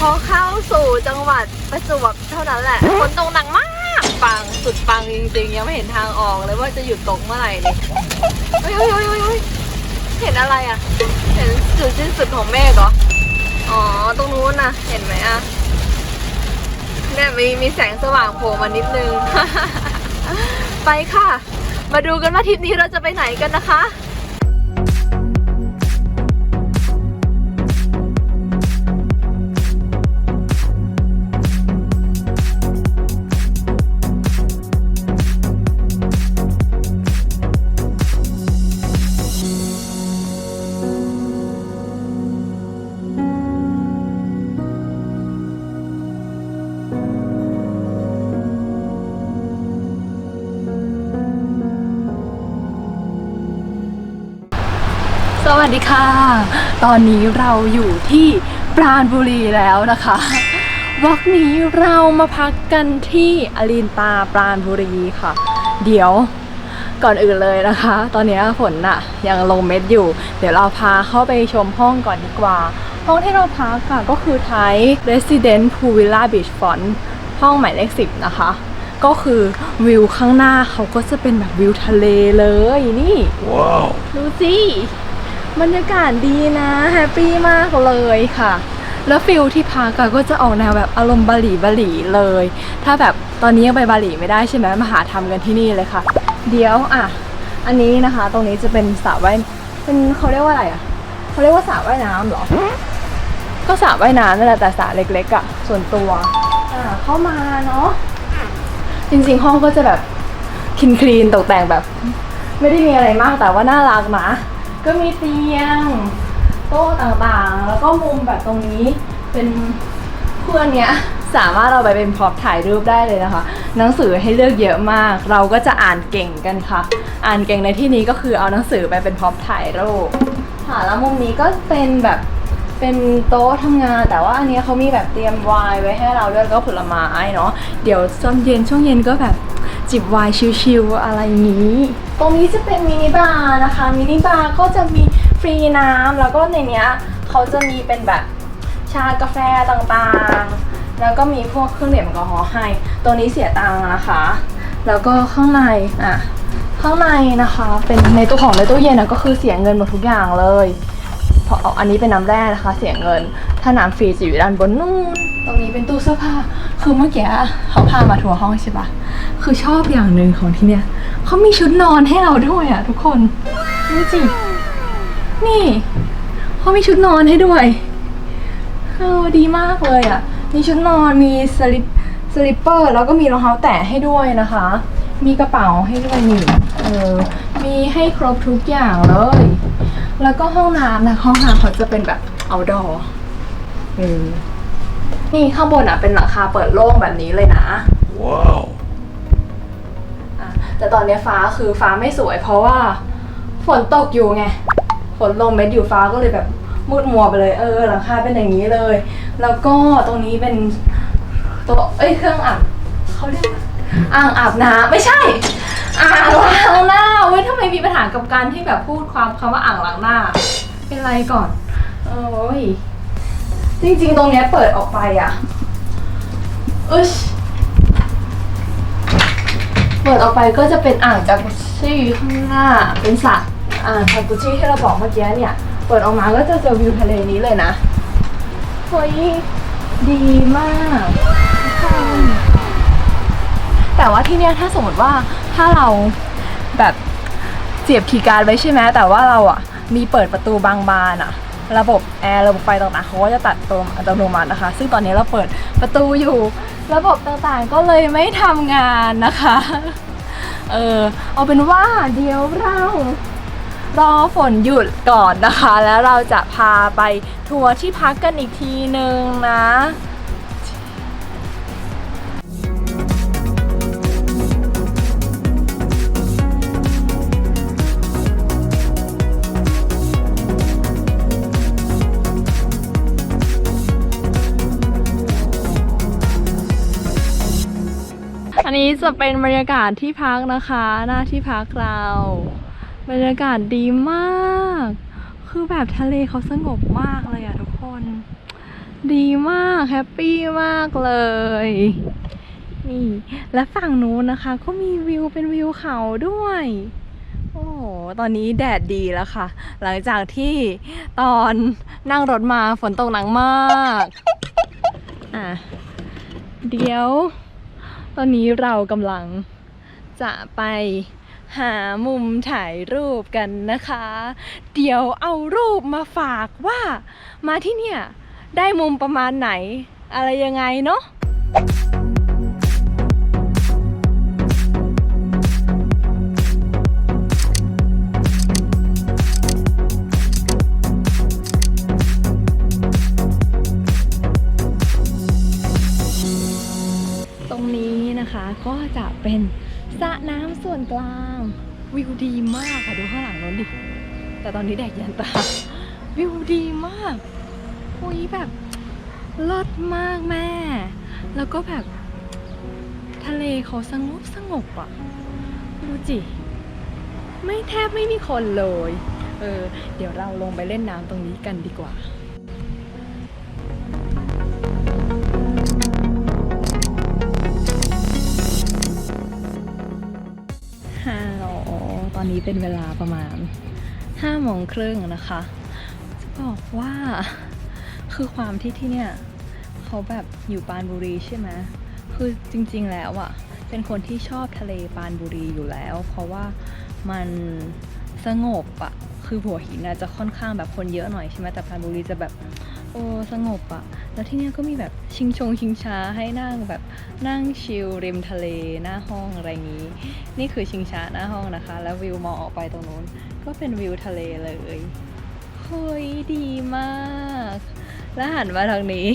พอเข้าสู่จังหวัดประจวบเท่านั้นแหละฝนตกหนักมากปังสุดปังจริงๆยังไม่เห็นทางออกเลยว่าจะหยุดตกเมื่อไหร่นี่เฮ้ยเฮ้ยเฮ้ยเฮ้ยเฮ้ยเห็นอะไรอะ เห็นจุดสิ้นสุดของเมฆเหรออ๋อตรงนู้นนะเห็นไหมอะเนี่ยมีมีแสงสว่างโผล่มานิดนึง ไปค่ะ มาดูกันว่าทริปนี้เราจะไปไหนกันนะคะ วัสดีค่ะ ตอนนี้เราอยู่ที่ปราณบุรีแล้วนะคะวักนี้เรามาพักกันที่อลินตาปราณบุรีค่ะ เดี๋ยวก่อนอื่นเลยนะคะ ตอนนี้ฝนน่ะยังลงเม็ดอยู่ เดี๋ยวเราพาเข้าไปชมห้องก่อนดีกว่า ห้องที่เราพักค่ะก็คือไทย Resident Pool Villa Beach Front ห้องหมายเลขสิบนะคะ ก็คือวิวข้างหน้าเขาก็จะเป็นแบบวิวทะเลเลยนี่ดูสิ บรรยากาศดีนะ แฮปปี้มากเลยค่ะ แล้วฟิลที่พักก็จะออกแนวแบบอารมณ์บาหลีบาหลีเลย ถ้าแบบตอนนี้ยังไปบาหลีไม่ได้ใช่ไหมมาหาทำกันที่นี่เลยค่ะ เดี๋ยวอะ อันนี้นะคะ ตรงนี้จะเป็นสระว่ายเป็นเขาเรียกว่าอะไรอะเขาเรียกว่าสระว่ายน้ำเหรอ ก็สระว่ายน้ำนั่นแหละแต่สระเล็กๆอะส่วนตัวอ่าเข้ามาเนาะจริงๆห้องก็จะแบบคินคลีนๆตกแต่งแบบ ไม่ได้มีอะไรมากแต่ว่าน่ารักนะ ก็มีเตียงโต๊ะต่างๆ แล้วก็มุมแบบตรงนี้เป็นเพื่อนเนี้ยสามารถเอาไปเป็นพร็อพถ่ายรูปได้เลยนะคะ หนังสือให้เลือกเยอะมาก เราก็จะอ่านเก่งกันค่ะ อ่านเก่งในที่นี้ก็คือเอาหนังสือไปเป็นพร็อพถ่ายรูปค่ะแล้วมุมนี้ก็เป็นแบบเป็นโต๊ะทำงาน แต่ว่าอันเนี้ยเขามีแบบเตรียมไวน์ไว้ให้เราด้วยก็ผลไม้เนาะเดี๋ยวตอนเย็นช่วงเย็นก็แบบ จิบไวน์ชิลๆอะไรอย่างนี้ ตรงนี้จะเป็นมินิบาร์นะคะ มินิบาร์ก็จะมีฟรีน้ำแล้วก็ในเนี้ยเขาจะมีเป็นแบบชากาแฟต่างๆ แล้วก็มีพวกเครื่องดื่มแอลกอฮอล์ให้ ตัวนี้เสียตังค์นะคะ แล้วก็ข้างในอะข้างในนะคะ เป็นในตู้ของในตู้เย็นนะก็คือเสียเงินหมดทุกอย่างเลย พราะเอาอันนี้เป็นน้ำแร่นะคะ เสียเงิน ถ้าน้ำฟรีจะอยู่ด้านบนนู่น ตรงนี้เป็นตู้เสื้อผ้า คือเมื่อกี้เขาพามาทัวร์ห้องใช่ปะคือชอบอย่างหนึ่งของที่เนี่ยเขามีชุดนอนให้เราด้วยอะทุกคนดูสินี่เขามีชุดนอนให้ด้วยเออดีมากเลยอะมีชุดนอนมีสลิปสลิปเปอร์ แล้วก็มีรองเท้าแตะให้ด้วยนะคะ มีกระเป๋าให้ด้วยนี่เออมีให้ครบทุกอย่างเลย แล้วก็ห้องน้ำนะห้องน้ำเขาจะเป็นแบบ outdoor เออนี่ข้างบนอะเป็นหลังคาเปิดโล่งแบบนี้เลยนะ Wow. อะแต่ตอนนี้ฟ้าคือฟ้าไม่สวย เพราะว่าฝนตกอยู่ไง ฝนลงเม็ดอยู่ฟ้าก็เลยแบบมืดมัวไปเลย เออ หลังคาเป็นอย่างนี้เลย แล้วก็ตรงนี้เป็นโต๊ะเอ้ยเครื่องอาบเขาเรียกว่าอ่างอาบน้ำไม่ใช่ อ่างล้างหน้าเว้ย ทำไมมีปัญหากับการที่แบบพูดความคำว่าอ่างล้างหน้า เป็นไรก่อน โอ้ย จริงๆ ตรงเนี้ยเปิดออกไปอะอึชเปิดออกไปก็จะเป็นอ่างจากุชี่ข้างหน้า เป็นสระอ่างจากุชี่ที่เราบอกเมื่อกี้เนี่ย เปิดออกมาก็จะเจอวิวทะเลนี้เลยนะเฮ้ยดีมากทุกคนแต่ว่าที่เนี่ยถ้าสมมติว่าถ้าเราแบบเสียบคีย์การ์ดไว้ใช่ไหมแต่ว่าเราอะมีเปิดประตูบางบานอะ ระบบแอร์ระบบไฟต่างๆเขาก็จะตัดตัวอัตโนมัตินะคะ ซึ่งตอนนี้เราเปิดประตูอยู่ ระบบต่างๆก็เลยไม่ทำงานนะคะ เออเอาเป็นว่าเดี๋ยวเรารอฝนหยุดก่อนนะคะ แล้วเราจะพาไปทัวร์ที่พักกันอีกทีนึงนะ จะเป็นบรรยากาศที่พักนะคะ หน้าที่พักเรา บรรยากาศดีมาก คือแบบทะเลเขาสงบมากเลยอะทุกคน ดีมากแฮปปี้มากเลย นี่ และฝั่งนู้นนะคะ ก็มีวิวเป็นวิวเขาด้วยโอ้โห ตอนนี้แดดดีแล้วค่ะ หลังจากที่ตอนนั่งรถมาฝนตกหนักมาก อะ เดี๋ยว ตอนนี้เรากำลังจะไปหามุมถ่ายรูปกันนะคะ เดี๋ยวเอารูปมาฝากว่า มาที่เนี่ย ได้มุมประมาณไหน อะไรยังไงเนาะ วิวดีมากค่ะดูข้างหลังนู้นดิ แต่ตอนนี้แดดยันตา วิวดีมากอุ้ยแบบเลิศมากแม่ แล้วก็แบบ ทะเลเขาสงบสงบอะดูจิ ไม่แทบไม่มีคนเลย เออ เดี๋ยวเราลงไปเล่นน้ำตรงนี้กันดีกว่า เป็นเวลาประมาณห้าโมงครึ่งนะคะ จะบอกว่าคือความที่ที่เนี่ยเขาแบบอยู่ปานบุรีใช่ไหมคือจริงๆแล้วอะ่ะ เป็นคนที่ชอบทะเลปานบุรีอยู่แล้ว เพราะว่ามันสงบอะ่ะ คือหัวหินอะจะค่อนข้างแบบคนเยอะหน่อยใช่ไหมแต่ปานบุรีจะแบบ โอ้สงบอะ่ะ แล้วที่เนี่ยก็มีแบบชิงชงชิงช้าให้นั่งแบบนั่งชิลริมทะเลหน้าห้องอะไรอย่างนี้ นี่คือชิงช้าหน้าห้องนะคะ แล้ววิวมองออกไปตรงนู้น ก็เป็นวิวทะเลเลยเฮ้ยดีมาก แล้วหันมาทางนี้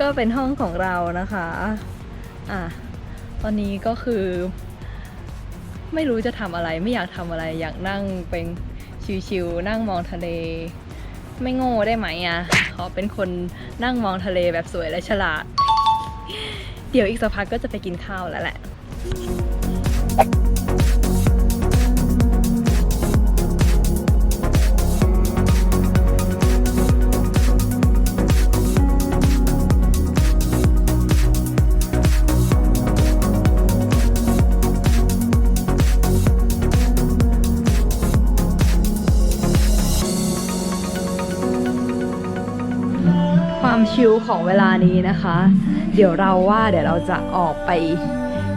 ก็เป็นห้องของเรานะคะอะตอนนี้ก็คือ ไม่รู้จะทำอะไรไม่อยากทำอะไรอยากนั่งเป็นชิวๆนั่งมองทะเล ไม่โง่ได้ไหมอะขอเป็นคนนั่งมองทะเลแบบสวยและฉลาด เดี๋ยวอีกสักพักก็จะไปกินข้าวแล้วแหละ คิวของเวลานี้นะคะ เดี๋ยวเราว่าเดี๋ยวเราจะออกไป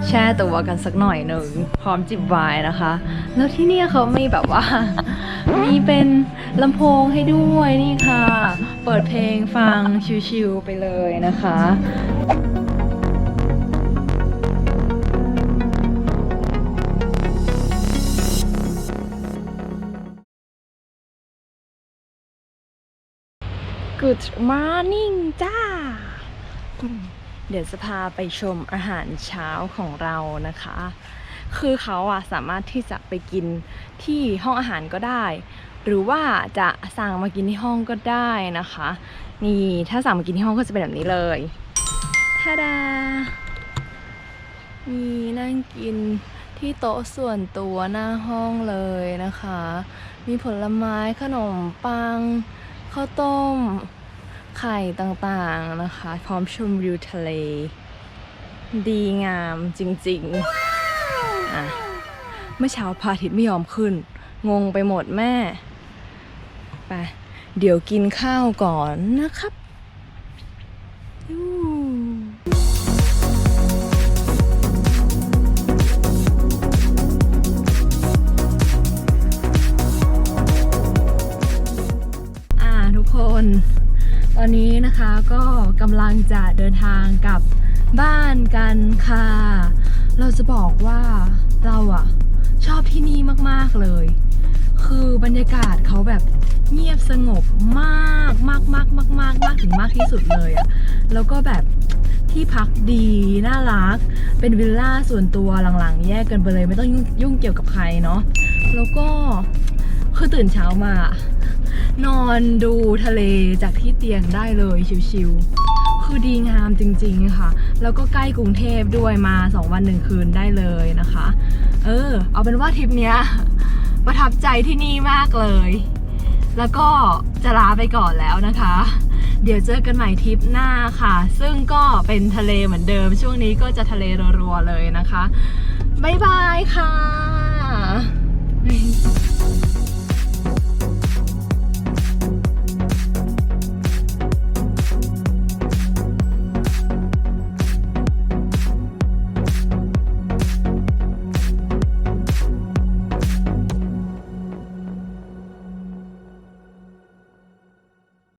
แช่ตัวกันสักหน่อยหนึ่งพร้อมจิบไวน์นะคะ แล้วที่นี่เขามีแบบว่า มีเป็นลำโพงให้ด้วยนี่ค่ะ เปิดเพลงฟังชิวๆไปเลยนะคะ Good morning จ้า เดี๋ยวจะพาไปชมอาหารเช้าของเรานะคะ คือเขาอะสามารถที่จะไปกินที่ห้องอาหารก็ได้ หรือว่าจะสั่งมากินที่ห้องก็ได้นะคะ นี่ถ้าสั่งมากินที่ห้องก็จะเป็นแบบนี้เลยทาดา มีนั่งกินที่โต๊ะส่วนตัวหน้าห้องเลยนะคะ มีผลไม้ขนมปัง ข้าวต้ม ไข่ต่างๆนะคะ พร้อมชมวิวทะเล ดีงามจริงๆอะเมื่อเช้าพระอาทิตย์ไม่ยอมขึ้น งงไปหมดแม่ ไป เดี๋ยวกินข้าวก่อนนะครับ ตอนนี้นะคะก็กำลังจะเดินทางกลับบ้านกันค่ะ เราจะบอกว่าเราอะชอบที่นี่มากๆเลย คือบรรยากาศเขาแบบเงียบสงบมากมากมากมากมากมากถึงมากที่สุดเลยอะแล้วก็แบบที่พักดีน่ารัก เป็นวิลล่าส่วนตัวหลังๆ แยกกันไปเลย ไม่ต้องยุ่งงเกี่ยวกับใครเนาะแล้วก็คือตื่นเช้ามา นอนดูทะเลจากที่เตียงได้เลยชิวๆคือดีงามจริงๆค่ะ แล้วก็ใกล้กรุงเทพด้วยมา 2 วันหนึ่งคืนได้เลยนะคะ เออ เอาเป็นว่าทริปเนี้ยประทับใจที่นี่มากเลย แล้วก็จะลาไปก่อนแล้วนะคะ เดี๋ยวเจอกันใหม่ทริปหน้าค่ะ ซึ่งก็เป็นทะเลเหมือนเดิม ช่วงนี้ก็จะทะเลรัวๆเลยนะคะ บ๊ายบายค่ะ